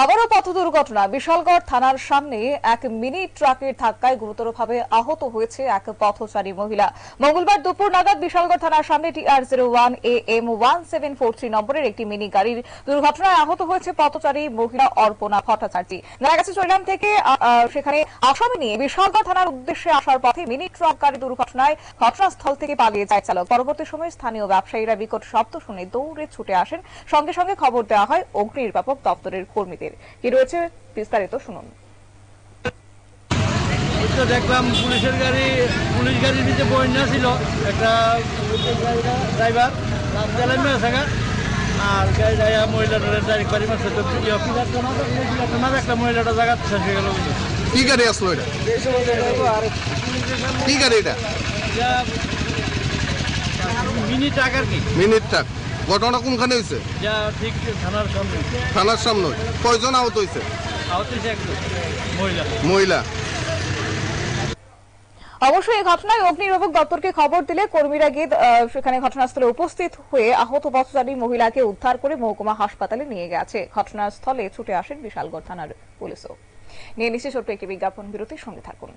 আবারও পথ দুর্ঘটনা। বিশালগড় থানার সামনে এক মিনি ট্রাকের ধাক্কায় গুরুতরভাবে আহত হয়েছে এক পথচারী মহিলা। মঙ্গলবার দুপুর নাগাদ বিশালগড় থানার সামনে TR zero one A M one seven four three নম্বরের একটি মিনি গাড়ির দুর্ঘটনায় আহত হয়েছে পথচারী মহিলা অর্পণা ভট্টাচার্য। জানা গেছে চৈলাম থেকে সেখানে আসামি নিয়ে বিশালগড় থানার উদ্দেশ্যে আসার পথে মিনি ট্রাক গাড়ি দুর্ঘটনায় ঘটনাস্থল থেকে পালিয়ে যায় চালক। পরবর্তী সময়ে স্থানীয় ব্যবসায়ীরা বিকট শব্দ শুনে দৌড়ে ছুটে আসেন। সঙ্গে সঙ্গে খবর দেওয়া হয় অগ্নি নির্বাপক দপ্তরের কর্মীদের। কি রয়েছে বিস্তারিত শুনুন। তো দেখলাম পুলিশের গাড়ি পুলিশ গাড়ির নিচে বন্যা ছিল। একটা ড্রাইভার চালাই মেয়ে থাকা আর গাড়ি ড্রাইভার মহিলাটা ডাইরেক্ট বাড়ি মারছে। তো থাকলে পিলারটা মহিলাটা জায়গা শেষ হয়ে গেল। কি গাড়ি আসলো এটা? কি গাড়ি এটা? মিনি ট্রাক আর কি। Minute truck. ঘটনা কোনখানে হয়েছে ঠিক থানার সামনে। থানার সামনে। কয়জন আহত হয়েছে আহত হয়েছে একজন মহিলা। মহিলা। অবশ্যই এই ঘটনায় অগ্নি নির্বাপক দপ্তরকে খবর দিলে কর্মীরা গিয়ে আহ, সেখানে ঘটনাস্থলে উপস্থিত হয়ে আহত পথচারী মহিলাকে উদ্ধার করে মহকুমা হাসপাতালে নিয়ে গেছে। ঘটনাস্থলে ছুটে আসেন বিশালগড় থানার পুলিশও। নিয়ে নিচ্ছে ছোট্ট একটি বিজ্ঞাপন বিরতির সঙ্গে থাকুন।